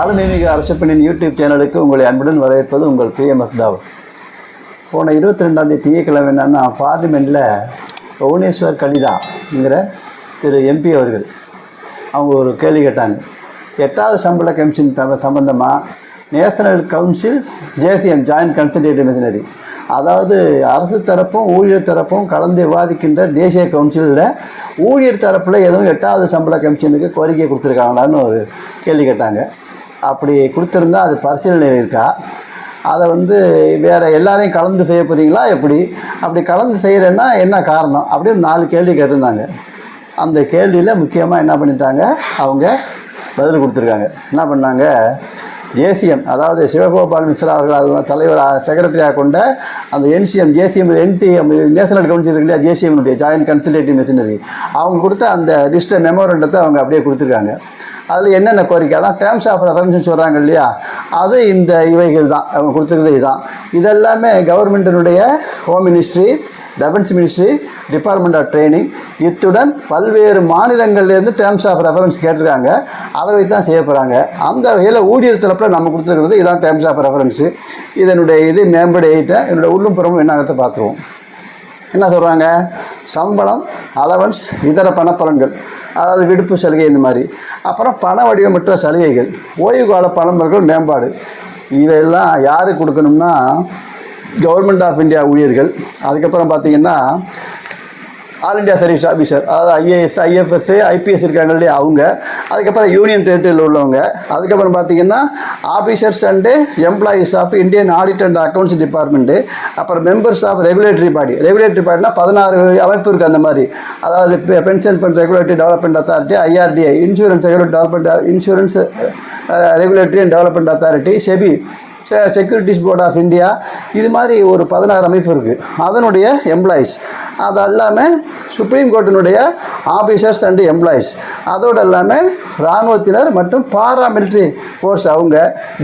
ஆளுநீக அரசு பெண்ணின் யூடியூப் சேனலுக்கு உங்களை அன்புடன் வரவேற்பது உங்கள் பிஎம்எஸ் தாவ் போன இருபத்தி ரெண்டாந்தேதி திங்கக்கிழமை என்னென்னா பார்லிமெண்ட்டில் புவனேஸ்வர் கலிதாங்கிற திரு எம்பி அவர்கள் அவங்க ஒரு கேள்வி கேட்டாங்க. எட்டாவது சம்பள கமிஷன் தம சம்பந்தமாக national council JCM joint consultative machinery அதாவது அரசு தரப்பும் ஊழியர் தரப்பும் கலந்து விவாதிக்கின்ற தேசிய கவுன்சிலில் ஊழியர் தரப்பில் எதுவும் எட்டாவது சம்பள கமிஷனுக்கு கோரிக்கை கொடுத்துருக்காங்களான்னு ஒரு கேள்வி கேட்டாங்க. அப்படி கொடுத்துருந்தா அது பரிசீலனையில் இருக்கா? அதை வந்து வேறு எல்லாரையும் கலந்து செய்ய போகிறீங்களா எப்படி? அப்படி கலந்து செய்கிறேன்னா என்ன காரணம்? அப்படின்னு நாலு கேள்வி கேட்டிருந்தாங்க. அந்த கேள்வியில் முக்கியமாக என்ன பண்ணிட்டாங்க? அவங்க பதில் கொடுத்துருக்காங்க. என்ன பண்ணாங்க? ஜேசிஎம் அதாவது சிவகோபால் மிஸ்ரா அவர்கள் தலைவர் செக்ரட்டரியாக கொண்ட அந்த NCM JCM NCM national council இல்லையா ஜேசிஎம்னுடைய ஜாயின்ட் கன்சல்டேட்டிவ் மிஷினரி அவங்க கொடுத்த அந்த லிஸ்ட்டை மெமோரண்டத்தை அவங்க அப்படியே கொடுத்துருக்காங்க. அதில் என்னென்ன கோரிக்கை? அதான் டேர்ம்ஸ் ஆஃப் ரெஃபரன்ஸ் சொல்கிறாங்க இல்லையா? அது இந்த இவைகள் தான். அவங்க கொடுத்துருக்கிறது இதுதான். இதெல்லாமே கவர்மெண்ட்டினுடைய home ministry defence ministry department of training இத்துடன் பல்வேறு மாநிலங்கள்லேருந்து டேர்ம்ஸ் ஆஃப் ரெஃபரன்ஸ் கேட்டிருக்காங்க. அதை வைத்து தான் செய்ய போகிறாங்க அந்த வகையில் ஊழியர் தரப்பில் நம்ம கொடுத்துருக்கிறது இதான் டேர்ம்ஸ் ஆஃப் ரெஃபரன்ஸு இதனுடைய இது மேம்படு எயிட்டை என்னுடைய உள்ளும் புறமும் என்னங்கிறத பார்த்துருவோம். என்ன சொல்கிறாங்க சம்பளம் அலவன்ஸ் இதர பணப்பலன்கள். அதாவது விடுப்பு சலுகை இந்த மாதிரி. அப்புறம் பண வடிவமற்ற சலுகைகள். ஓய்வு கால பணம்பர்கள் மேம்பாடு. இதெல்லாம் யாருக்கு கொடுக்கணும்னா கவர்மெண்ட் ஆஃப் இந்தியா ஊழியர்கள். அதுக்கப்புறம் பார்த்தீங்கன்னா ஆல் இந்தியா சர்வீஸ் ஆஃபீஸர் அதாவது ஐஏஎஸ் ஐஎஃப்எஸ் ஐபிஎஸ் இருக்காங்க இல்லையா அவங்க. அதுக்கப்புறம் யூனியன் டெரிட்டரியில் உள்ளவங்க. அதுக்கப்புறம் பார்த்தீங்கன்னா officers and employees of Indian audit and accounts department அப்புறம் members of regulatory body regulatory பாடினா பதினாறு அமைப்பு இருக்குது அந்த மாதிரி. அதாவது pension fund regulatory development authority IRDI insurance regulatory development insurance regulatory and development authority SEBI securities board of India இது மாதிரி ஒரு பதினாறு அமைப்பு இருக்குது அதனுடைய எம்ப்ளாயீஸ் அது எல்லாமே சுப்ரீம் கோர்ட்டினுடைய ஆஃபீஸர்ஸ் அண்டு எம்ப்ளாயீஸ் அதோடு இல்லாமல் இராணுவத்தினர் மற்றும் பாராமிலிட்ரி ஃபோர்ஸ் அவங்க.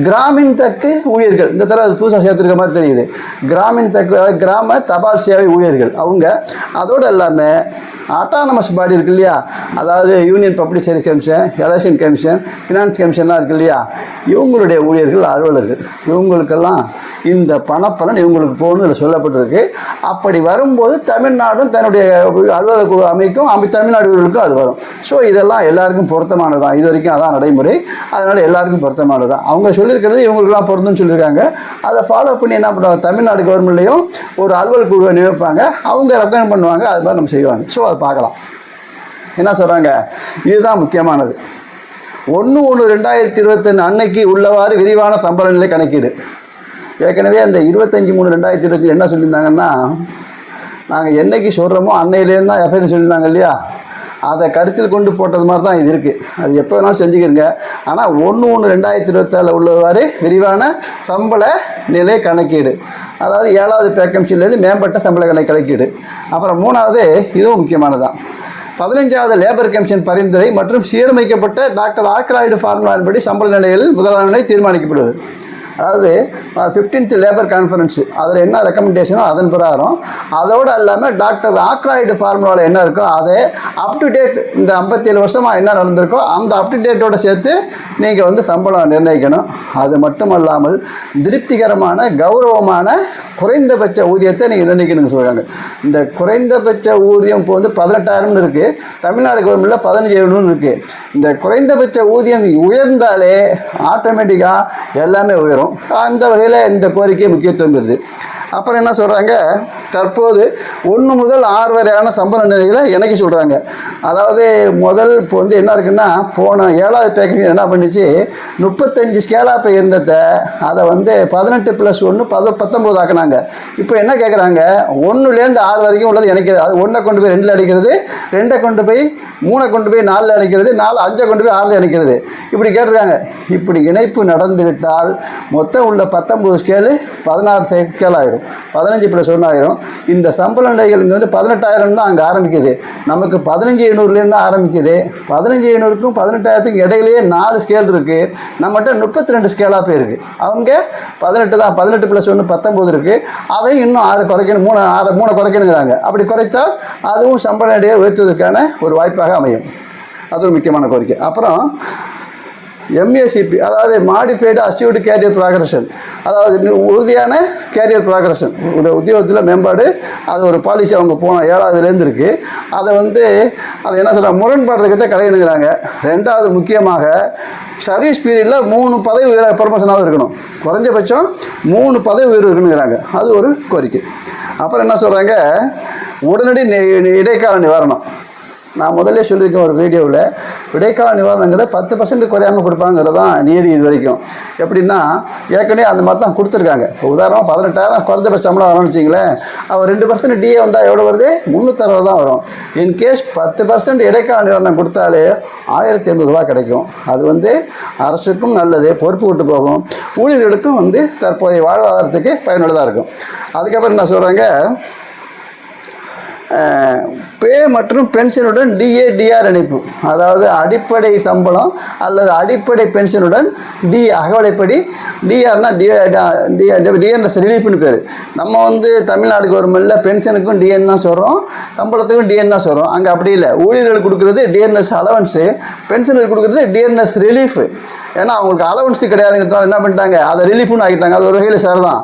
கிராமின் தக்கு ஊழியர்கள். இந்த தடவை அது புதுசாக சேர்த்துருக்க மாதிரி தெரியுது. கிராமின் தக்கு கிராம தபால் சேவை ஊழியர்கள். அவங்க அதோடு எல்லாமே ஆட்டானமஸ் பாடி இருக்கு இல்லையா அதாவது union public service commission election commission finance கமிஷன்லாம் இருக்கு இல்லையா இவங்களுடைய ஊழியர்கள் அலுவலர்கள். இவங்களுக்கெல்லாம் இந்த பணப்பலன் இவங்களுக்கு போகணும்னு இதில் சொல்லப்பட்டிருக்கு. அப்படி வரும்போது தமிழ்நாடும் தன்னுடைய அலுவலக குழு அமைக்கும் அமை தமிழ்நாடுகளுக்கும் அது வரும். ஸோ இதெல்லாம் எல்லாருக்கும் பொருத்தமானது தான் இது வரைக்கும் அதான் நடைமுறை. அதனால் எல்லாருக்கும் பொருத்தமானது தான் அவங்க சொல்லியிருக்கிறது இவங்களுக்குலாம் பொருந்தும்னு சொல்லியிருக்காங்க. அதை ஃபாலோ பண்ணி என்ன பண்ணுவாங்க? தமிழ்நாடு கவர்மெண்ட்லேயும் ஒரு அலுவலக குழுவை நியமிப்பாங்க. அவங்க ரெக்கமெண்ட் பண்ணுவாங்க. அது மாதிரி நம்ம செய்வாங்க. ஸோ அதை பார்க்கலாம். என்ன சொல்கிறாங்க இதுதான் முக்கியமானது. ஒன்று ஒன்று ரெண்டாயிரத்தி இருபத்தொன்று அன்னைக்கு உள்ளவாறு விரிவான சம்பள நிலை கணக்கீடு. ஏற்கனவே அந்த இருபத்தஞ்சி மூணு ரெண்டாயிரத்தி இருபத்தி என்ன சொல்லியிருந்தாங்கன்னா நாங்கள் என்னைக்கு சொல்கிறோமோ அன்னையிலேருந்து தான் எஃப்ஐஆர் சொல்லியிருந்தாங்க இல்லையா? அதை கருத்தில் கொண்டு போட்டது மாதிரி தான் இது இருக்குது அது எப்போ வேணாலும் செஞ்சுக்கிறங்க ஆனால் ஒன்று ஒன்று ரெண்டாயிரத்தி இருபத்தாறில் உள்ளவாறு விரிவான சம்பள நிலை கணக்கீடு. அதாவது ஏழாவது பேக்கம்சிலேருந்து மேம்பட்ட சம்பள கணக்கு கணக்கீடு. அப்புறம் மூணாவது இதுவும் முக்கியமானதான் பதினைஞ்சாவது லேபர் கமிஷன் பரிந்துரை மற்றும் சீரமைக்கப்பட்ட டாக்டர் ஆக்ராய்டு ஃபார்முலாவின்படி சம்பள நிலையில் முதலான நிலை தீர்மானிக்கப்படுவது. அதாவது ஃபிஃப்டீன்த் லேபர் கான்ஃபரன்ஸு அதில் என்ன ரெக்கமெண்டேஷனோ அதன் பிரகாரம் அதோடு இல்லாமல் டாக்டர் ஆக்ராய்டு ஃபார்முலாவில் என்ன இருக்கோ அதே அப் டு டேட் இந்த ஐம்பத்தேழு வருஷமாக என்ன நடந்திருக்கோ அந்த அப் டு டேட்டோட சேர்த்து நீங்கள் வந்து சம்பளம் நிர்ணயிக்கணும். அது மட்டும் அல்லாமல் திருப்திகரமான கௌரவமான குறைந்தபட்ச ஊதியத்தை நீங்கள் நிர்ணயிக்கணும்னு சொல்கிறாங்க இந்த குறைந்தபட்ச ஊதியம் இப்போ வந்து பதினெட்டாயிரம்னு இருக்குது தமிழ்நாடு கவர்மெண்ட்டில் பதினஞ்சு எழுநூறு இருக்குது இந்த குறைந்தபட்ச ஊதியம் உயர்ந்தாலே ஆட்டோமேட்டிக்காக எல்லாமே உயரும். அந்த வகையில் இந்த கோரிக்கை முக்கியத்துவம் பெறுது. அப்புறம் என்ன சொல்கிறாங்க தற்போது ஒன்று முதல் ஆறு வரையான சம்பள நிலைகளை இணைக்க சொல்கிறாங்க அதாவது முதல் இப்போ வந்து என்ன இருக்குன்னா போன ஏழாவது பேக்கேஜ் என்ன பண்ணிச்சு? முப்பத்தஞ்சு ஸ்கேலாக இருந்ததை அதை வந்து பதினெட்டு ப்ளஸ் ஒன்று பத பத்தொம்போது ஆக்குனாங்க. இப்போ என்ன கேட்குறாங்க ஒன்றுலேருந்து ஆறு வரைக்கும் உள்ளது இணைக்கிறது அது ஒன்றை கொண்டு போய் ரெண்டில் அடிக்கிறது ரெண்டை கொண்டு போய் மூணை கொண்டு போய் நாலில் அடிக்கிறது நாலு அஞ்சை கொண்டு போய் ஆறில் அடிக்கிறது. இப்படி கேட்டிருக்காங்க. இப்படி இணைப்பு நடந்து விட்டால் மொத்தம் உள்ள பத்தொம்பது ஸ்கேலு பதினாறு ஸ்கேல் ஆயிரும். பதினஞ்சு ப்ளஸ் ஒன்று ஆயிரும். இந்த சம்பள நிலைகள் இங்கே வந்து பதினெட்டாயிரம் தான் அங்கே ஆரம்பிக்குது. நமக்கு பதினஞ்சு ஐநூறுலேருந்து தான் ஆரம்பிக்குது. பதினஞ்சு ஐநூறுக்கும் பதினெட்டாயிரத்துக்கும் இடையிலேயே நாலு ஸ்கேல் இருக்குது நம்மகிட்ட முப்பத்தி ரெண்டு ஸ்கேலாக போயிருக்கு. அவங்க பதினெட்டு தான் பதினெட்டு ப்ளஸ் ஒன்று பத்தொம்போது இருக்குது அதையும் இன்னும் ஆறு குறைக்கணும் மூணு ஆறு மூணு குறைக்கணுங்கிறாங்க. அப்படி குறைத்தால் அதுவும் சம்பள நிலையை உயர்த்துவதற்கான ஒரு வாய்ப்பாக அமையும். அது ஒரு முக்கியமான கோரிக்கை. அப்புறம் எம்ஏசிபி அதாவது மாடிஃபைடு அசியூடு கேரியர் ப்ராக்ரஷன் அதாவது உறுதியான கேரியர் ப்ராக்ரஷன் இந்த உத்தியோகத்தில் மேம்பாடு அது ஒரு பாலிசி அவங்க போன ஏழாவதுலேருந்து இருக்குது அதை வந்து அதை என்ன சொல்கிறாங்க முரண்பாடு இருக்கிறத கலையணுங்கிறாங்க. ரெண்டாவது முக்கியமாக சர்வீஸ் பீரியடில் மூணு பதவி உயர ப்ரமோஷனாவது இருக்கணும். குறைஞ்சபட்சம் மூணு பதவி உயர்வு இருக்கணுங்கிறாங்க. அது ஒரு கோரிக்கை. அப்புறம் என்ன சொல்கிறாங்க உடனடி இடைக்கால நிவாரணம். நான் முதல்ல சொல்லியிருக்கேன் ஒரு வீடியோவில் இடைக்கால நிவாரணங்கிறத பத்து பர்சன்ட் குறையாமல் கொடுப்பாங்கிறது தான் நீதி இது வரைக்கும். எப்படின்னா ஏற்கனவே அந்த மாதிரி தான் கொடுத்துருக்காங்க. இப்போ உதாரணம் பதினெட்டாயிரம் குறைஞ்சபட்ச சம்பளம் வரணும்னு வச்சிங்களேன் அவர் ரெண்டு பர்சன்ட் டிஏ வந்தால் எவ்வளோ வருது? முந்நூற்றறுபது தான் வரும். இன்கேஸ் பத்து பர்சன்ட் இடைக்கால நிவாரணம் கொடுத்தாலே ஆயிரத்தி எண்ணூறுரூவா கிடைக்கும். அது வந்து அரசுக்கும் நல்லது பொறுப்பு விட்டு போகும். ஊழியர்களுக்கும் வந்து தற்போதைய வாழ்வாதாரத்துக்கு பயனுள்ளதாக இருக்கும். அதுக்கப்புறம் என்ன சொல்கிறாங்க பே மற்றும் பென்ஷனுடன் டிஏ டிஆர் இணைப்பு. அதாவது அடிப்படை சம்பளம் அல்லது அடிப்படை பென்ஷனுடன் டி அகவலைப்படி டிஆர்னா டிஎன்எஸ் ரிலீஃப்னு பேர். நம்ம வந்து தமிழ்நாடு கவர்மெண்ட்டில் பென்ஷனுக்கும் டிஎன் தான் சொல்கிறோம் சம்பளத்துக்கும் டிஎன் தான் சொல்கிறோம் அங்கே அப்படி இல்லை. ஊழியர்கள் கொடுக்குறது டிஎன்எஸ் அலவன்ஸு பென்ஷனுக்கு கொடுக்குறது டிஎன்எஸ் ரிலீஃபு. ஏன்னா அவங்களுக்கு அலவன்ஸ் கிடையாதுங்கிறதால என்ன பண்ணிட்டாங்க? அதை ரிலீஃப்னு ஆகிட்டாங்க அது ஒரு வகையில் சார் தான்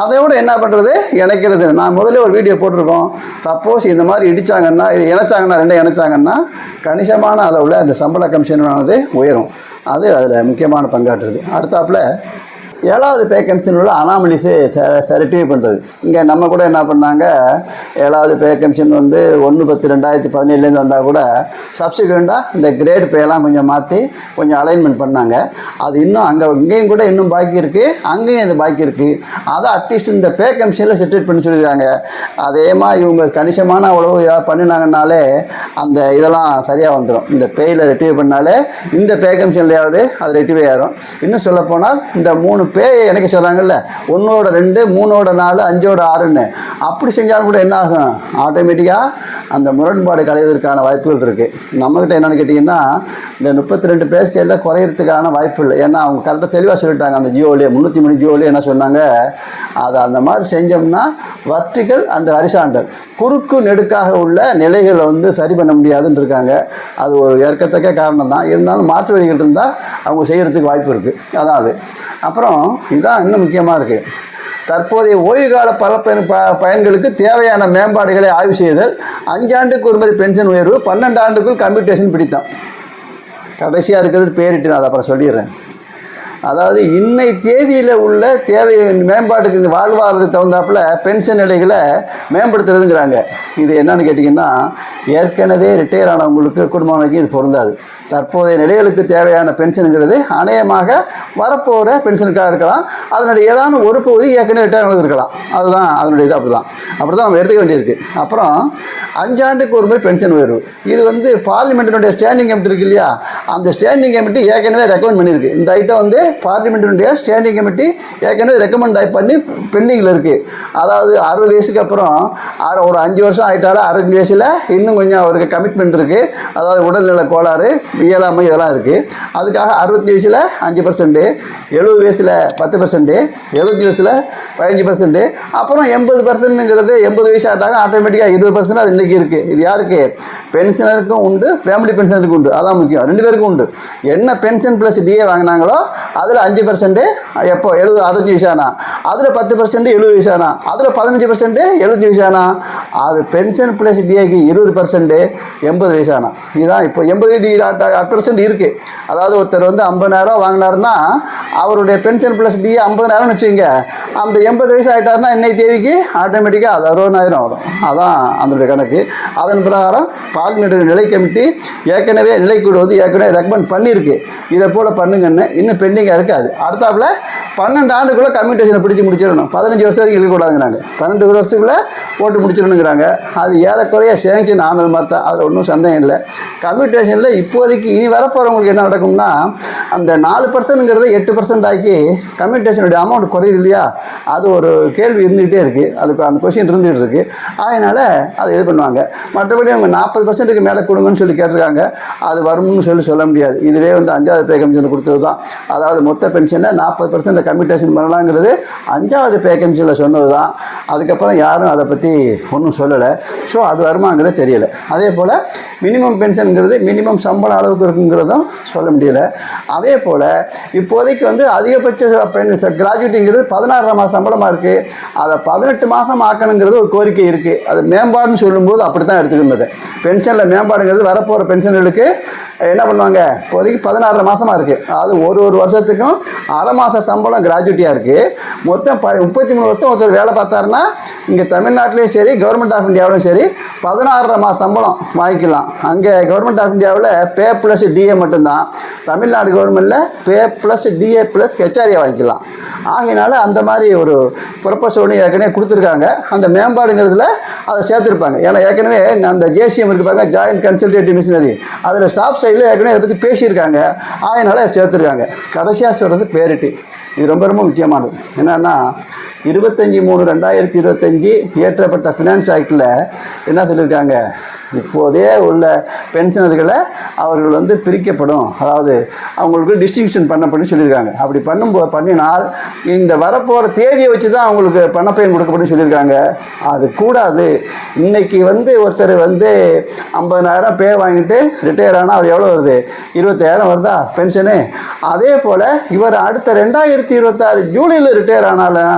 அதை விட என்ன பண்ணுறது இணைக்கிறது நான் முதல்ல ஒரு வீடியோ போட்டிருக்கோம். சப்போஸ் இந்த மாதிரி இடிச்சாங்கன்னா இது இணைச்சாங்கன்னா ரெண்டும் இணைச்சாங்கன்னா கணிசமான அளவில் அந்த சம்பள கமிஷனானது உயரும். அது அதில் முக்கியமான பங்காற்றுது. அடுத்தாப்புல ஏழாவது பே உள்ள அனாமலிஸு ரெட்டிஃபை பண்ணுறது இங்கே நம்ம கூட என்ன பண்ணாங்க? ஏழாவது பேக்கன்சின் வந்து ஒன்று பத்து ரெண்டாயிரத்தி பதினேழுலேருந்து வந்தால் கூட சப்சிக்வெண்ட்டாக இந்த கிரேட் பேலாம் கொஞ்சம் மாற்றி கொஞ்சம் அலைன்மெண்ட் பண்ணாங்க. அது இன்னும் அங்கே இங்கேயும் கூட இன்னும் பாக்கி இருக்குது அங்கேயும் இது பாக்கி இருக்குது அதை அட்லீஸ்ட் இந்த பே கமிஷனில் செட்டில் பண்ணி சொல்லியிருக்காங்க அதே மாதிரி இவங்க கணிசமான உழவு பண்ணினாங்கனாலே அந்த இதெல்லாம் சரியாக வந்துடும் இந்த பேயில் ரெட்டிவ் பண்ணாலே இந்த பே கமிஷன்லையாவது அது ரெட்டிவ் ஆயிரும். இன்னும் சொல்லப்போனால் இந்த மூணு பேயை இணைக்க சொல்கிறாங்கல்ல ஒன்றோட ரெண்டு மூணோட நாலு அஞ்சோட ஆறுன்னு. அப்படி செஞ்சாலும் கூட என்ன ஆகும்? ஆட்டோமேட்டிக்காக அந்த முரண்பாடு களைவதற்கான வாய்ப்புகள் இருக்குது நம்மக்கிட்ட என்னென்னு கேட்டிங்கன்னா இந்த முப்பத்தி ரெண்டு பேஸ்கேலில் குறையிறதுக்கான வாய்ப்பு இல்லை. ஏன்னா அவங்க கரெக்டாக தெளிவாக சொல்லிட்டாங்க. அந்த ஜியோலேயே முந்நூற்றி மூணு ஜியோலேயே என்ன சொன்னாங்க? அதை அந்த மாதிரி செஞ்சோம்னா வர்டிகல் அண்ட் ஹரிசாண்டல் குறுக்கு நெடுக்காக உள்ள நிலைகளை வந்து சரி பண்ண முடியாதுன்னு இருக்காங்க. அது ஒரு ஏற்கத்தக்க காரணம் தான் இருந்தாலும் மாற்று வழிகள் இருந்தால் அவங்க செய்கிறதுக்கு வாய்ப்பு இருக்குது அதான் அது. அப்புறம் இதுதான் இன்னும் முக்கியமாக இருக்குது தற்போதைய ஓய்வு கால பல பயன் ப பயன்களுக்கு தேவையான மேம்பாடுகளை ஆய்வு செய்தல் அஞ்சாண்டுக்கு ஒரு முறை பென்ஷன் உயர்வு பன்னெண்டு ஆண்டுக்குள் கம்ப்யூட்டேஷன் பிடித்தான் கடைசியாக இருக்கிறது பேரிட்டு நான் அதை அப்புறம் சொல்லிடுறேன். அதாவது இன்னை தேதியில் உள்ள தேவை மேம்பாட்டுக்கு இந்த வாழ்வாதாரத்துக்கு தகுந்தாப்புல பென்ஷன் நிலைகளை மேம்படுத்துறதுங்கிறாங்க. இது என்னன்னு கேட்டிங்கன்னா ஏற்கனவே ரிட்டையர் ஆனவங்களுக்கு குடும்பங்களுக்கு இது பொருந்தாது. தற்போதைய நிலைகளுக்கு தேவையான பென்ஷனுங்கிறது அநேகமாக வரப்போகிற பென்ஷனுக்காக இருக்கலாம். அதனுடைய ஏதாவது ஒரு பகுதி ஏற்கனவே ரிட்டையர் இருக்கலாம். அதுதான் அதனுடைய இது அப்படி தான் அப்படி தான் நம்ம எடுத்துக்க வேண்டியிருக்கு. அப்புறம் அஞ்சாண்டுக்கு ஒரு முறை பென்ஷன் உயர்வு. இது வந்து பார்லிமெண்ட்டினுடைய ஸ்டாண்டிங் கமிட்டி இருக்கு இல்லையா? அந்த ஸ்டாண்டிங் கமிட்டி ஏற்கனவே ரெக்கமெண்ட் பண்ணியிருக்கு. இந்த ஐட்டம் வந்து பார்லிமெண்ட்டினுடைய ஸ்டாண்டிங் கமிட்டி ஏற்கனவே ரெக்கமெண்ட் பண்ணி பெண்டிங்கில் இருக்குது அதாவது அறுபது வயசுக்கு அப்புறம் ஒரு அஞ்சு வருஷம் ஆகிட்டாலும் அறுபது வயசில் இன்னும் கொஞ்சம் அவருக்கு கமிட்மெண்ட் இருக்குது அதாவது உடல்நல கோளாறு இயலாமை இதெல்லாம் இருக்குது அதுக்காக அறுபத்தி வயசில் அஞ்சு பர்சன்ட்டு எழுபது வயசில் பத்து பர்சன்ட்டு எழுபத்தி வயசில் பதினஞ்சு பர்சன்ட்டு அப்புறம் எண்பது பர்சன்ட்டுங்கிறது எண்பது வயசு ஆட்டாங்க ஆட்டோமேட்டிக்காக இருபது பர்சன்ட் அது இன்றைக்கி இருக்குது இது யாருக்கு? பென்ஷனருக்கும் உண்டு ஃபேமிலி பென்ஷனருக்கும் உண்டு. அதான் முக்கியம். ரெண்டு பேருக்கும் உண்டு. என்ன பென்ஷன் ப்ளஸ் டிஏ வாங்கினாங்களோ அதில் அஞ்சு பர்சன்ட்டு எப்போ? எழுபது அறுபத்தஞ்சு வயசு அதில் பத்து பர்சன்ட் எழுபது வயசு அதில் பதினஞ்சு பர்சன்ட்டு எழுபத்தஞ்சு வயசு அது பென்ஷன் ப்ளஸ் டிஏக்கு இருபது பர்சன்ட்டு எண்பது வயசு இதுதான் இப்போ எண்பது வயது அட் பர்சன்ட் இருக்குது அதாவது ஒருத்தர் வந்து ஐம்பதாயிரம் வாங்கினாருன்னா அவருடைய பென்ஷன் ப்ளஸ் டி ஐம்பதாயிரம்னு வச்சுக்கோங்க. அந்த எண்பது வயசு ஆகிட்டாருன்னா இன்னைக்கு தேதிக்கு ஆட்டோமேட்டிக்காக அது அறுபதாயிரம் வரும். அதான் அதனுடைய கணக்கு. அதன் பிரகாரம் பார்லிமெண்ட் நிலை கமிட்டி ஏற்கனவே நிலைக்குழு வந்து ஏற்கனவே ரெக்கமெண்ட் பண்ணியிருக்கு. இதை போல் பண்ணுங்கன்னு இன்னும் பெண்டிங்காக இருக்காது. அடுத்தாப்புல பன்னெண்டு ஆண்டுக்குள்ளே கம்யூட்டேஷனை பிடிச்சி முடிச்சிடணும். பதினஞ்சு வருஷம் வரைக்கும் இருக்கக்கூடாதுங்கிறாங்க பன்னெண்டு வருஷத்துக்குள்ளே போட்டு முடிச்சிடணுங்கிறாங்க. அது ஏறக்குறைய சேங்ஷன் ஆனது மாதிரி தான். அதில் ஒன்றும் சந்தேகம் இல்லை. கம்யூட்டேஷனில் இப்போதைக்கு இனி வரப்போகிறவங்களுக்கு என்ன நடக்கும்னா அந்த நாலு பர்சன்ட்ங்கிறத எட்டு பர்சன்ட் ஆக்கி கம்யூனிகேஷனுடைய அமௌண்ட் குறையுது இல்லையா? அது ஒரு கேள்வி இருந்துகிட்டே இருக்குது அதுக்கு அந்த கொஷின் இருந்துகிட்டு இருக்குது அதனால் அதை இது பண்ணுவாங்க. மற்றபடி அவங்க நாற்பது பர்சன்ட்டுக்கு மேலே கொடுங்கன்னு சொல்லி கேட்டிருக்காங்க. அது வரும்னு சொல்லி சொல்ல முடியாது. இதுவே வந்து அஞ்சாவது பே கமிஷன் கொடுத்தது தான். அதாவது மொத்த பென்ஷனை நாற்பது பர்சன்ட் கம்யூட்டேஷன் பண்ணலாங்கிறது அஞ்சாவது பே கமிஷனில் சொன்னது தான். அதுக்கப்புறம் யாரும் அதை பற்றி ஒன்றும் சொல்லலை. ஸோ அது வருமாங்கிறது தெரியல. அதே போல் மினிமம் பென்ஷனுங்கிறது மினிமம் சம்பளம் அளவுக்கு இருக்குங்கிறதும் சொல்ல முடியல. அதே போல் இப்போதைக்கு வந்து அதிகபட்ச பெண் கிராஜுவேட்டிங்கிறது பதினாறாம் மாதம் சம்பளமாக இருக்குது அதை பதினெட்டு மாதம் ஆக்கணுங்கிறது ஒரு கோரிக்கை இருக்குது அது மேம்பாடுன்னு சொல்லும்போது அப்படி தான் எடுத்துக்கின்றது பென்ஷனில் மேம்பாடுங்கிறது வரப்போகிற பென்ஷன்களுக்கு என்ன பண்ணுவாங்க? இப்போதைக்கு பதினாறு மாதமாக இருக்குது அதாவது ஒரு ஒரு வருஷத்துக்கும் அரை மாத சம்பளம் கிராஜுவிட்டியாக இருக்குது மொத்தம் ப முப்பத்தி மூணு வருஷம் ஒருத்தர் வேலை பார்த்தாருன்னா இங்கே தமிழ்நாட்டிலையும் சரி கவர்மெண்ட் ஆஃப் இந்தியாவிலும் சரி பதினாறரை மாத சம்பளம் வாங்கிக்கலாம். அங்கே கவர்மெண்ட் ஆஃப் இந்தியாவில் பே ப்ளஸ் டிஏ மட்டும்தான். தமிழ்நாடு கவர்மெண்ட்டில் pay plus DA plus HRA வாங்கிக்கலாம். ஆகையினால அந்த மாதிரி ஒரு ப்ரொப்போசல் ஒன்று ஏற்கனவே கொடுத்துருக்காங்க. அந்த மேம்பாடுங்கிறதுல அதை சேர்த்துருப்பாங்க. ஏன்னா ஏற்கனவே அந்த ஜேசிஎம் இருக்கு பாருங்க ஜாயின்ட் கன்சல்டேட்டிவ் மிஷினரி அதில் ஸ்டாப் சைடில் ஏற்கனவே இதை பற்றி பேசியிருக்காங்க. அதனால் சேர்த்துருக்காங்க. கடைசியாக சொல்கிறது பேரிட்டி. இது ரொம்ப ரொம்ப முக்கியமானது. என்னென்னா இருபத்தஞ்சி மூணு ரெண்டாயிரத்தி இருபத்தஞ்சி இயற்றப்பட்ட ஃபினான்ஸ் ஆக்டில் என்ன சொல்லியிருக்காங்க? இப்போதே உள்ள பென்ஷனர்களை அவர்கள் வந்து பிரிக்கப்படும். அதாவது அவங்களுக்கு டிஸ்டிங்ஷன் பண்ணப்படும் சொல்லியிருக்காங்க. அப்படி பண்ணும்போது பண்ணினால் இந்த வரப்போகிற தேதியை வச்சு தான் அவங்களுக்கு பணப்பயன் கொடுக்கப்படும் சொல்லியிருக்காங்க. அது கூடாது. இன்னைக்கு வந்து ஒருத்தர் வந்து ஐம்பதனாயிரம் பே வாங்கிட்டு ரிட்டையர் ஆனால் அவர் எவ்வளோ வருது? இருபத்தாயிரம் வருதா? பென்ஷனு அதே போல் இவர் அடுத்த ரெண்டாயிரத்தி இருபத்தாறு ஜூலையில் ரிட்டையர் ஆனாலும்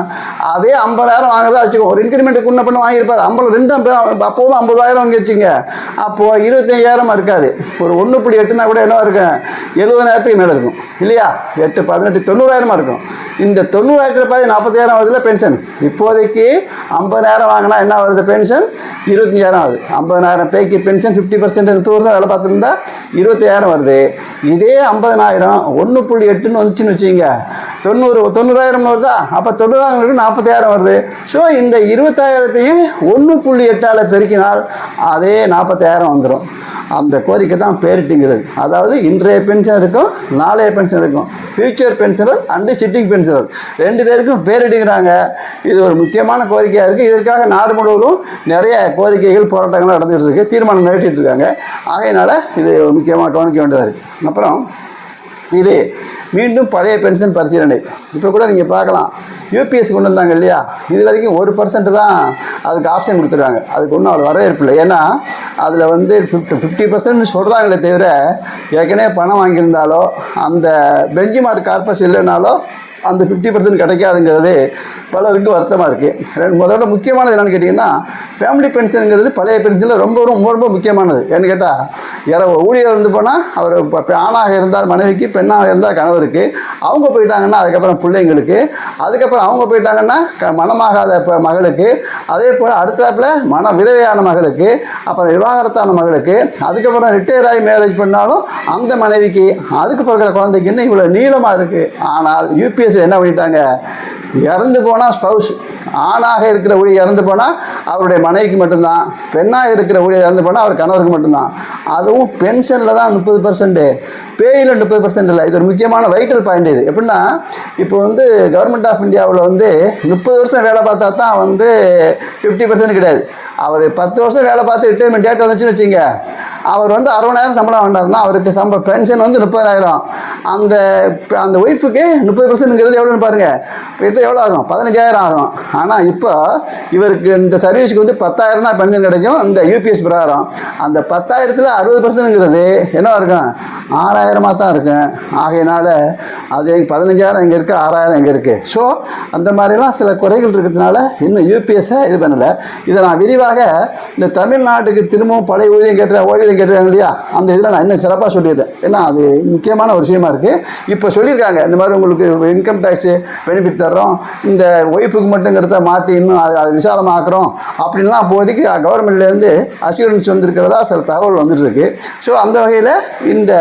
அதே ஐம்பதாயிரம் வாங்குறதா வச்சுக்கோ. ஒரு இன்க்ரிமெண்ட்டுக்கு முன்ன பண்ண வாங்கியிருப்பார். ஐம்பது ரெண்டு அப்போதும் ஐம்பதாயிரம் வாங்கி வச்சுங்க அப்போது இருபத்தஞ்சாயிரமாக இருக்காது. ஒரு ஒன்று புள்ளி எட்டுனா கூட என்ன இருக்கும்? எழுபதாயிரத்துக்கு மேலே இருக்கும். இல்லையா? எட்டு பதினெட்டு தொண்ணூறாயிரமா இருக்கும். இந்த தொண்ணூறாயிரத்தில் பார்த்து நாற்பத்தாயிரம் வருதுல பென்ஷன் இப்போதைக்கு ஐம்பதாயிரம் வாங்கினா என்ன வருது பென்ஷன் இருபத்தஞ்சாயிரம் ஆகுது ஐம்பதாயிரம் பேக்கி பென்ஷன் ஃபிஃப்டி பர்சன்ட் முப்பது வருஷம் வேலை பார்த்துருந்தா இருபத்தாயிரம் வருது. இதே ஐம்பதனாயிரம் ஒன்று புள்ளி எட்டுன்னு வந்துச்சுன்னு வச்சுங்க தொண்ணூறு தொண்ணூறாயிரம் வருதா? அப்போ தொண்ணூறாயிரம் நாற்பத்தாயிரம் வருது. ஸோ இந்த இருபத்தாயிரத்தையும் ஒன்று புள்ளி எட்டால் பெருக்கினால் அதே நாற்பத்தாயிரம் வந்துடும் அந்த கோரிக்கை தான் பேரிட்டுங்கிறது. அதாவது இன்றைய பென்ஷன் இருக்கும் நாளைய பென்ஷன் இருக்கும். Future pensioner and sitting pensioner ரெண்டு பேருக்கும் பேரிட்டுங்கிறாங்க. இது ஒரு முக்கியமான கோரிக்கையாக இருக்குது இதற்காக நாடு முழுவதும் நிறைய கோரிக்கைகள் போராட்டங்கள் நடந்துகிட்டு இருக்கு. தீர்மானம் நிறைவேற்றிட்டு இருக்காங்க. ஆகையினால இது முக்கியமாக கவனிக்க வேண்டியதாக இருக்குது அப்புறம் இது. மீண்டும் பழைய பென்ஷன் பரிசீலனை. இப்போ கூட நீங்கள் பார்க்கலாம். யூபிஎஸ் கொண்டு வந்தாங்க இல்லையா? இது வரைக்கும் ஒரு பர்சன்ட் தான் அதுக்கு ஆப்ஷன் கொடுத்துருக்காங்க. அதுக்கு ஒன்றும் அவ்வளோ வரவேற்பு இல்லை. ஏன்னா அதில் வந்து ஃபிஃப்டி ஃபிஃப்டி பர்சன்ட் சொல்கிறாங்களே தவிர ஏற்கனவே பணம் வாங்கியிருந்தாலோ அந்த பெஞ்சு மார்க் கார்பஸ் இல்லைனாலோ அந்த ஃபிஃப்டி பர்சன்ட் கிடைக்காதுங்கிறது பலருக்கு வருத்தமாக இருக்குது ரெண்டு முதல்ல முக்கியமானது என்னென்னு கேட்டிங்கன்னா ஃபேமிலி பென்ஷனுங்கிறது பழைய பென்ஷனில் ரொம்ப ரொம்ப ரொம்ப முக்கியமானது. ஏன்னு கேட்டால் யாரோ ஊழியர் இருந்து போனால் அவர் இப்போ ஆணாக இருந்தால் மனைவிக்கு பெண்ணாக இருந்தால் கணவருக்கு அவங்க போயிட்டாங்கன்னா அதுக்கப்புறம் பிள்ளைங்களுக்கு அதுக்கப்புறம் அவங்க போயிட்டாங்கன்னா க மனமாகாத இப்போ மகளுக்கு அதே போல் அடுத்தாப்பில் மன விதவையான மகளுக்கு அப்புறம் விவாகரத்தான மகளுக்கு அதுக்கப்புறம் ரிட்டையர் ஆகி மேரேஜ் பண்ணாலும் அந்த மனைவிக்கு அதுக்கு பிறகு குழந்தைக்குன்னு இவ்வளோ நீளமாக இருக்குது ஆனால் யூபிஎஸ் என்ன பண்ணிட்டாங்க? இறந்து போனால் ஸ்பவுஸ் ஆணாக இருக்கிற ஊழியர் இறந்து போனால் அவருடைய மனைவிக்கு மட்டும்தான். பெண்ணாக இருக்கிற ஊழியர் இறந்து போனால் அவர் கணவருக்கு மட்டும்தான். அதுவும் பென்ஷனில் தான் முப்பது பர்சன்ட்டு பேயில் முப்பது பர்சன்ட் இல்லை. இது ஒரு முக்கியமான வைட்டல் பாயிண்ட் இது. எப்படின்னா இப்போ வந்து கவர்மெண்ட் ஆஃப் இந்தியாவில் வந்து முப்பது வருஷம் வேலை பார்த்தா தான் வந்து ஃபிஃப்டி பர்சன்ட் கிடையாது. அவர் பத்து வருஷம் வேலை பார்த்து ரிட்டைர்மெண்ட் டேட் வந்துச்சுன்னு வச்சுங்க அவர் வந்து அறுபதாயிரம் சம்பளம் வாங்கினார்னா அவருக்கு சம்ப பென்ஷன் வந்து முப்பதாயிரம். அந்த அந்த ஒய்ஃபுக்கு முப்பது பர்சன்ட்ங்கிறது எவ்வளோன்னு பாருங்க. எடுத்து எவ்வளோ ஆகும்? பதினஞ்சாயிரம் ஆகும். ஆனால் இப்போ இவருக்கு இந்த சர்வீஸ்க்கு வந்து பத்தாயிரம் தான் பென்ஷன் கிடைக்கும். இந்த யூபிஎஸ் பிரகாரம் அந்த பத்தாயிரத்தில் அறுபது பர்சன்ட்ங்கிறது என்ன இருக்கும்? ஆறாயிரமாக தான் இருக்கும். ஆகையினால அது பதினஞ்சாயிரம் இங்கே இருக்குது ஆறாயிரம் இங்கே இருக்குது ஸோ அந்த மாதிரிலாம் சில குறைகள் இருக்கிறதுனால இன்னும் யூபிஎஸ்ஸை இது பண்ணலை. இதை நான் விரிவாக இந்த தமிழ்நாட்டுக்கு திரும்பவும் பழைய ஊதியம் கேட்ட ஓய்வூதியம் கேட்டுறாங்க இல்லையா? அந்த இதில் நான் இன்னும் சிறப்பாக சொல்லிடுறேன் ஏன்னா அது முக்கியமான ஒரு விஷயமா இருக்குது இப்போ சொல்லியிருக்காங்க இந்த மாதிரி உங்களுக்கு இன்கம் டேக்ஸு பெனிஃபிட் தர்றோம். இந்த ஒய்ஃபுக்கு மட்டுங்கிறத மாற்றி இன்னும் அது அது விசாலமாக்குறோம். அப்படின்லாம் அப்போதைக்கு கவர்மெண்ட்லேருந்து அஷூரன்ஸ் வந்திருக்கிறதா சில தகவல் வந்துட்டுருக்கு. ஸோ அந்த வகையில் இந்த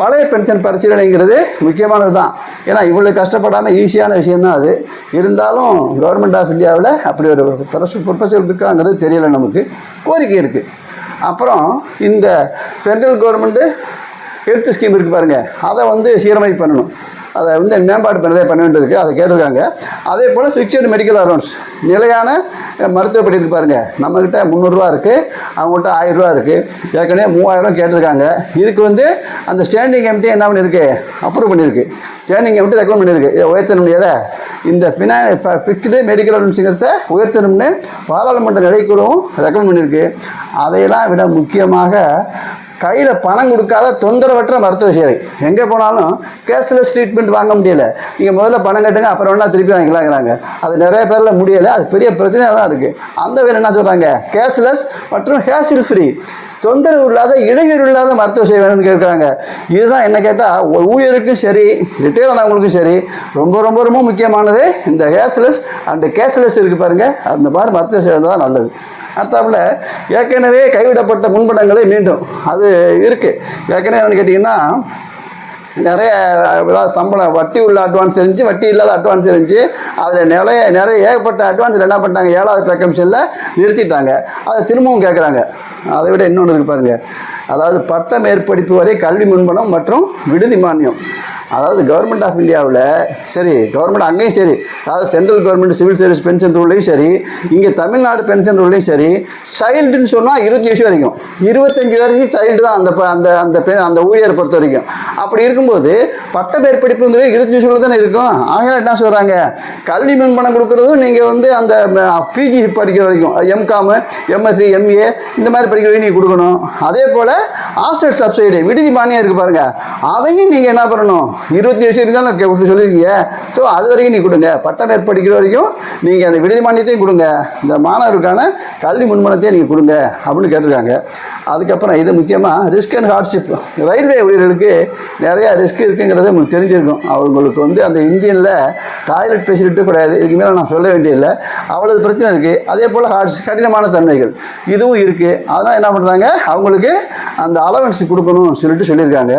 பழைய பென்ஷன் பரிசீலனைங்கிறது முக்கியமானது தான் ஏன்னா இவ்வளோ கஷ்டப்படாமல் ஈஸியான விஷயந்தான் அது. இருந்தாலும் கவர்மெண்ட் ஆஃப் இந்தியாவில் அப்படி ஒரு ப்ரொஃபஸர் இருக்காங்கிறது தெரியலை நமக்கு. கோரிக்கை இருக்குது அப்புறம் இந்த சென்ட்ரல் கவர்மெண்ட்டு ஹெல்த் ஸ்கீம் இருக்குது பாருங்கள் அதை வந்து சீரமை பண்ணணும். அதை வந்து மேம்பாடு பண்ணவே பண்ண வேண்டியிருக்கு அதை கேட்டிருக்காங்க. அதே போல் ஃபிக்ஸடு மெடிக்கல் அலவன்ஸ் நிலையான மருத்துவ படிப்பு பாருங்கள் நம்மக்கிட்ட முந்நூறுரூவா இருக்குது அவங்ககிட்ட ஆயிரரூவா இருக்குது ஏற்கனவே மூவாயிரம் கேட்டிருக்காங்க. இதுக்கு வந்து அந்த ஸ்டாண்டிங் கமிட்டி என்ன பண்ணியிருக்கு? அப்ரூவ் பண்ணியிருக்கு. ஸ்டாண்டிங் கமிட்டி ரெக்கமெண்ட் பண்ணியிருக்கு. இதை உயர்த்தணும் முடியாத? இந்த ஃபினா ஃபிக்ஸ்டு மெடிக்கல் அலவன்ஸுங்கிறத உயர்த்தணும்னு பாராளுமன்ற நிலைக்குழுவும் ரெக்கமெண்ட் பண்ணியிருக்கு. அதையெல்லாம் விட முக்கியமாக கையில் பணம் கொடுக்காத தொந்தரவற்ற மருத்துவ சேவை. எங்கே போனாலும் கேஷ்லெஸ் ட்ரீட்மெண்ட் வாங்க முடியல. நீங்கள் முதல்ல பணம் கட்டுங்க அப்புறம் வேணா திருப்பி வாங்கிக்கலாங்கிறாங்க. அது நிறைய பேரில் முடியலை. அது பெரிய பிரச்சனையாக தான் இருக்குது அந்த வேலை என்ன சொல்கிறாங்க கேஷ்லெஸ் மற்றும் ஹேசில் ஃப்ரீ தொந்தரவு இல்லாத இடையூறு இல்லாத மருத்துவ சேவை வேணும்னு கேட்குறாங்க. இதுதான் என்ன கேட்டால் ஊழியருக்கும் சரி ரிட்டையர் ஆனவங்களுக்கும் சரி ரொம்ப ரொம்ப ரொம்ப முக்கியமானது இந்த கேஷ்லெஸ் அண்டு கேஷ்லெஸ் இருக்குது பாருங்கள் அந்த மாதிரி மருத்துவ சேவை தான் நல்லது. அடுத்தாப்புல ஏற்கனவே கைவிடப்பட்ட முன்படங்களை மீண்டும் அது இருக்குது ஏற்கனவே என்னென்னு கேட்டிங்கன்னா நிறைய ஏதாவது சம்பளம் வட்டி உள்ள அட்வான்ஸ் இருந்துச்சு வட்டி இல்லாத அட்வான்ஸ் இருந்துச்சு. அதில் நிறைய நிறைய ஏகப்பட்ட அட்வான்ஸ் என்ன பண்ணிட்டாங்க? ஏழாவது பே கமிஷனில் நிறுத்திட்டாங்க. அதை திரும்பவும் கேட்குறாங்க அதை விட இன்னொன்று இருக்கு பாருங்கள் அதாவது பட்ட மேற்படிப்பு வரை கல்வி முன்பணம் மற்றும் விடுதி மானியம். அதாவது கவர்மெண்ட் ஆஃப் இந்தியாவில் சரி கவர்மெண்ட் அங்கேயும் சரி அதாவது central government civil service pension ரூல்லையும் சரி இங்கே தமிழ்நாடு பென்ஷன் ரூல்லையும் சரி சைல்டுன்னு சொன்னால் இருபத்தி வயசு வரைக்கும். இருபத்தஞ்சி வரைக்கும் சைல்டு தான் அந்த ப- அந்த அந்த பெண் அந்த ஊழியரை பொறுத்த வரைக்கும். அப்படி இருக்கும்போது பட்ட மேற்படிப்புங்கிறது இருபத்தி வயசுக்குள்ள தானே இருக்கும்? ஆகையால் என்ன சொல்கிறாங்க கல்வி மின்பணம் கொடுக்குறதும் நீங்கள் வந்து அந்த பிஜி படிக்கிற வரைக்கும் எம்காமு எம்எஸ்சி எம்ஏ இந்த மாதிரி படிக்கிற வரைக்கும் நீங்கள் கொடுக்கணும். அதே போல் ஹாஸ்டல் சப்சிடி விடுதி மானியம் இருக்குது பாருங்கள் அதையும் நீங்கள் என்ன பண்ணணும்? இருபத்தி வயசு வரைக்கும் தானே சொல்லியிருக்கீங்க ஸோ அது வரைக்கும் நீ கொடுங்க. பட்டம் மேற்படிக்கிற வரைக்கும் நீங்கள் அந்த விடுதி மானியத்தையும் கொடுங்க. இந்த மாணவருக்கான கல்வி முன்மணத்தையும் நீங்கள் கொடுங்க அப்படின்னு கேட்டிருக்காங்க. அதுக்கப்புறம் இது முக்கியமாக ரிஸ்க் அண்ட் ஹார்ட்ஷிப் ரயில்வே ஊழியர்களுக்கு நிறையா ரிஸ்க் இருக்குங்கிறது உங்களுக்கு தெரிஞ்சிருக்கும். அவங்களுக்கு வந்து அந்த இந்தியனில் டாய்லெட் ஃபெசிலிட்டி கிடையாது. இதுக்கு மேலே நான் சொல்ல வேண்டியதில்லை. அவ்வளவு பிரச்சனை இருக்குது அதே போல் ஹார்ட்ஸ் கடினமான தன்மைகள். இதுவும் இருக்குது அதனால் என்ன பண்ணுறாங்க அவங்களுக்கு அந்த அலவன்ஸ் கொடுக்கணும்னு சொல்லிட்டு சொல்லியிருக்காங்க.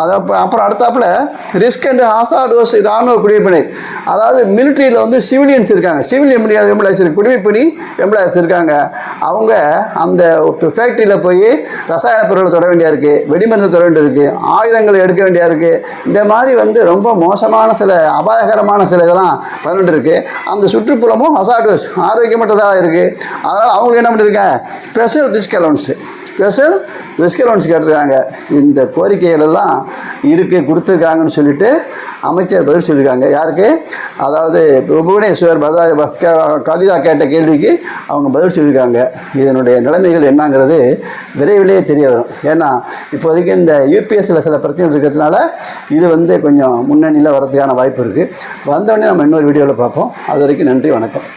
அதை அப்புறம் அடுத்தாப்பில் ரிஸ்க் அண்ட் ஹாசாடோஸ் ராணுவ குடிமைப்பணி அதாவது மிலிட்ரியில் வந்து சிவிலியன்ஸ் இருக்காங்க. சிவில் எம்ப்ளாய்ஸ் குடிமைப்பணி எம்ப்ளாய்ஸ் இருக்காங்க. அவங்க அந்த ஃபேக்ட்ரியில் போய் ரசாயன பொருட்களை தொட வேண்டியா இருக்குது வெடிமருந்து தொட வேண்டியது இருக்குது ஆயுதங்களை எடுக்க வேண்டியா இருக்குது இந்த மாதிரி வந்து ரொம்ப மோசமான சில அபாயகரமான சில இதெல்லாம் பண்ணிட்டு இருக்கு. அந்த சுற்றுப்புறமும் ஹசாட்டோஸ் ஆரோக்கியமற்றதாக இருக்குது அதனால் அவங்களுக்கு என்ன பண்ணிருக்காங்க special risk allowance special risk கேட்டிருக்காங்க. இந்த கோரிக்கைகளெல்லாம் இருக்கு கொடுத்துருக்காங்கன்னு சொல்லிட்டு அமைச்சர் பதில் சொல்லியிருக்காங்க. யாருக்கு? அதாவது புவனேஸ்வர் பதா கே- கவிதா கேட்ட கேள்விக்கு அவங்க பதில் சொல்லியிருக்காங்க. இதனுடைய நிலைமைகள் என்னங்கிறது விரைவிலேயே தெரிய வரும். ஏன்னா இப்போதைக்கு இந்த யூபிஎஸ்சில் சில பிரச்சனை இருக்கிறதுனால இது வந்து கொஞ்சம் முன்னணியில் வரதுக்கான வாய்ப்பு இருக்குது வந்தோடனே நம்ம இன்னொரு வீடியோவில் பார்ப்போம். அது வரைக்கும் நன்றி வணக்கம்.